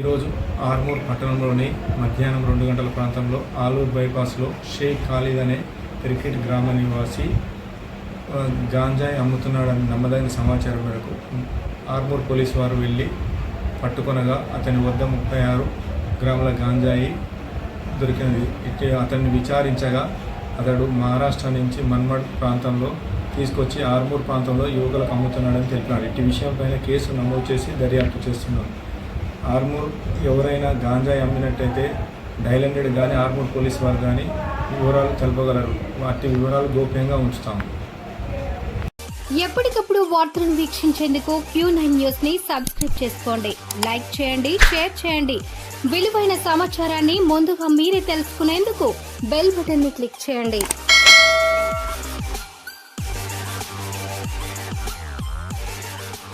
ఈరోజు ఆర్మూర్ పట్టణంలోని మధ్యాహ్నం రెండు గంటల ప్రాంతంలో ఆలూరు బైపాస్లో షేక్ ఖాళీద్ అనే క్రికెట్ గ్రామ నివాసి గాంజాయి అమ్ముతున్నాడని నమ్మదగిన సమాచారం మేరకు ఆర్మూర్ పోలీసు వారు వెళ్ళి పట్టుకొనగా అతని వద్ద ముప్పై ఆరు గ్రాముల గాంజాయి దొరికినది. అతన్ని విచారించగా అతడు మహారాష్ట్ర నుంచి మన్మడ్ ప్రాంతంలో తీసుకొచ్చి ఆర్మూర్ ప్రాంతంలో యువకులకు అమ్ముతున్నాడని తెలిపాడు. ఇట్టి విషయంపైన కేసు నమోదు చేసి దర్యాప్తు చేస్తున్నాడు ఆర్మూర్ ఎవరైనా గాంజా అమ్మినట్టయితే డైల్ హండ్రెడ్ కానీ ఆర్మూర్ పోలీస్ వారు కానీ వివరాలు తెలపగలరు. వాటి వివరాలు గోప్యంగా ఉంచుతాము. ఎప్పటికప్పుడు వార్తలను వీక్షించేందుకు క్యూ నైన్ న్యూస్ని సబ్స్క్రైబ్ చేసుకోండి. లైక్ చేయండి షేర్ చేయండి. విలువైన సమాచారాన్ని ముందుగా మీరే తెలుసుకునేందుకు బెల్ బటన్ని క్లిక్ చేయండి.